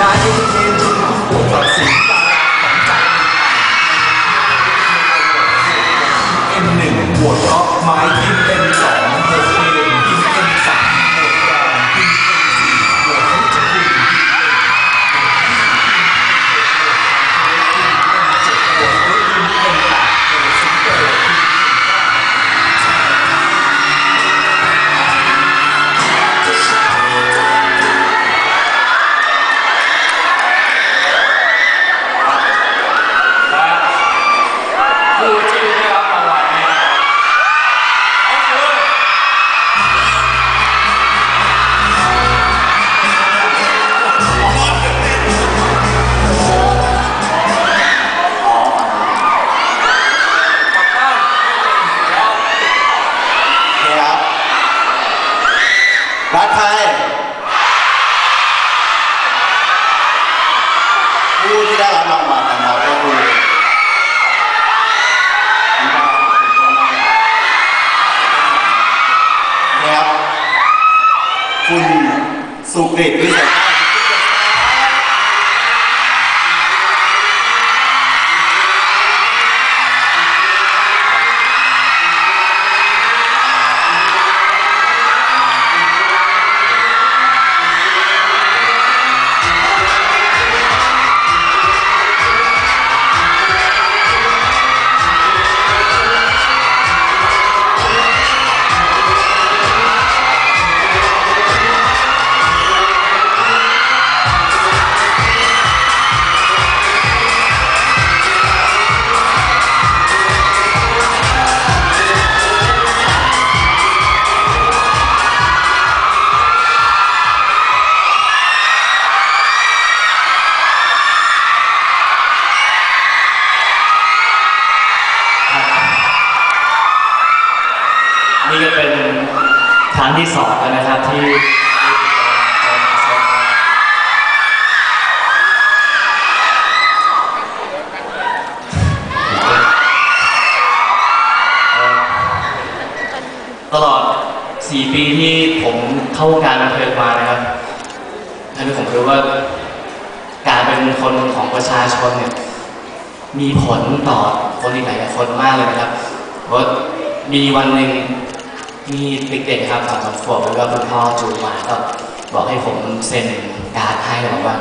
นายเอ็นเทนคุณปวดตัดสินดาขวัญใจเอ็มหนึ่งปวดล็อกไม้กินเอ็ม ผู้ที่ได้รับรางวัลของเราก็คือนี่ครับคุณสุกฤตวิเศษ ครั้งที่สองแล้วนะครับที่ตลอด 4 ปีที่ผมเข้าวงการบันเทิงมานะครับทำให้ผมรู้ว่าการเป็นคนของประชาชนเนี่ยมีผลต่อคนอีกหลายคนมากเลยนะครับเพราะมีวันหนึ่ง มีเด็กๆครับสามขวบแล้วก็คุณพ่อจูงมาก็บอกให้ผมเซ็นการ์ดให้บอกว่า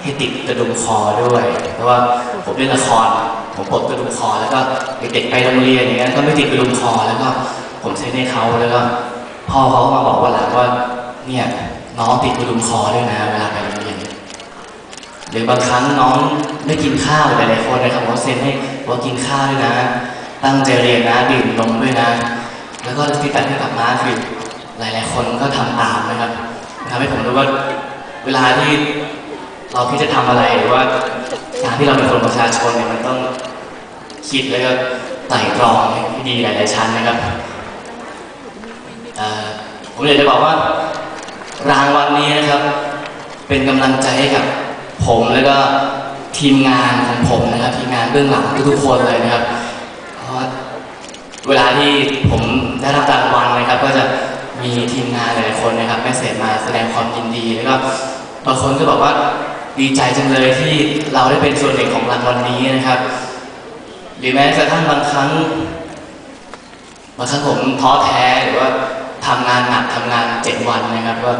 ให้ติดกระดุมคอด้วย เพราะว่าผมเล่นละครผมปลดกระดุมคอ แล้วก็เด็กๆไปโรงเรียนอย่างเงี้ยก็ไม่ติดกระดุมคอแล้วก็ผมเซ็นให้เขาแล้วก็พ่อเขาก็มาบอกว่าหลังว่าเนี่ยน้องติดกระดุมคอด้วยนะเวลาไปโรงเรียนหรือบางครั้งน้องไม่กินข้าวหลายๆคนนะครับว่าเซ็นให้ว่ากินข้าวด้วยนะ ตั้งใจเรียนนะดื่มนมด้วยนะ แล้วก็ที่ตัดที่กลับมาคือหลาย ๆ คนก็ทำตามนะครับทำให้ผมรู้ว่าเวลาที่เราที่จะทำอะไรหรือว่าการที่เราเป็นคนประชาชนเนี่ยมันต้องคิดแล้วก็ไตร่ตรองให้ดีหลาย ๆ ชั้นนะครับผมอยากจะบอกว่ารางวัลนี้นะครับ เป็นกำลังใจให้กับผมแล้วก็ทีมงานของผมนะครับ ทีมงานเบื้องหลังทุกๆคนเลยนะครับ เวลาที่ผมได้รับรางวัลนะครับ ก็จะมีทีมงานหลายคนนะครับแมสเซจมาแสดงความยินดีแล้วก็บางคนก็บอกว่าดีใจจังเลยที่เราได้เป็นส่วนหนึ่งของรางวัลนี้นะครับ หรือแม้กระทั่งบางครั้งบางครั้งผมท้อแท้หรือว่าทำงานหนักทำงานเจ็ดวันนะครับว่า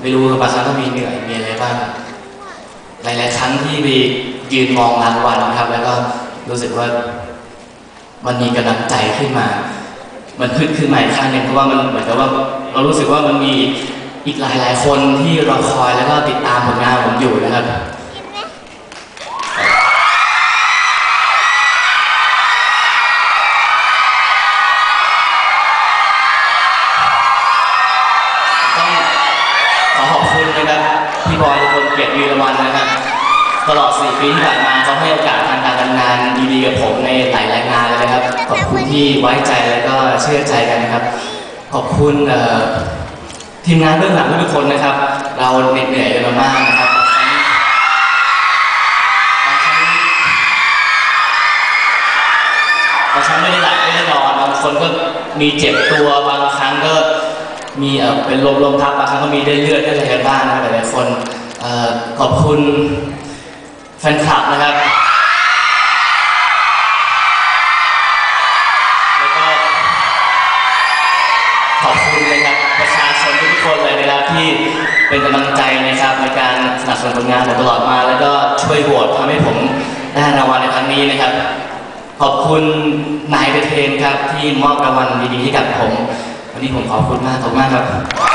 ไม่รู้บางครั้งก็มีเหนื่อยมีอะไรบ้างหลาย ๆ ครั้งที่ไปยืนมองรางวัลนะครับ แล้วก็รู้สึกว่า มันมีกำลังใจขึ้นมา มันขึ้นขึ้นมาอีกครั้งหนึ่งเพราะว่ามันเหมือนกับว่าเรารู้สึกว่ามันมีอีกหลายๆคนที่รอคอยแล้วก็ติดตามผลงานผมอยู่นะครับต้องขอขอบคุณนะครับพี่บอยคนเกียรติวีรวันนะครับตลอด 4 ปีที่ผ่านมาเขาให้โอกาสทางการทำงาน กับผมในหลายๆงานเลยนะครับ ขอบคุณที่ไว้ใจแล้วก็เชื่อใจกันนะครับ ขอบคุณทีมงานเบื้องหลังทุกคนนะครับ เราเหน็ดเหนื่อยกันมามากนะครับบางครั้งไม่ได้หลับไม่ได้นอนบางคนก็มีเจ็บตัวบางครั้งก็มีเป็นลมลมทับบางครั้งก็มีได้เลือดได้อะไรกันบ้างนะครับหลายๆคนขอบคุณแฟนคลับนะครับ ที่เป็นกำลังใจนะครับในการสนับสนุนผลงานผมตลอดมา แล้วก็ช่วยโหวตทำให้ผมได้รางวัลในครั้งนี้นะครับ ขอบคุณนายเดเทนครับที่มอบรางวัลดีๆให้กับผม วันนี้ผมขอบคุณมากขอบคุณมากครับ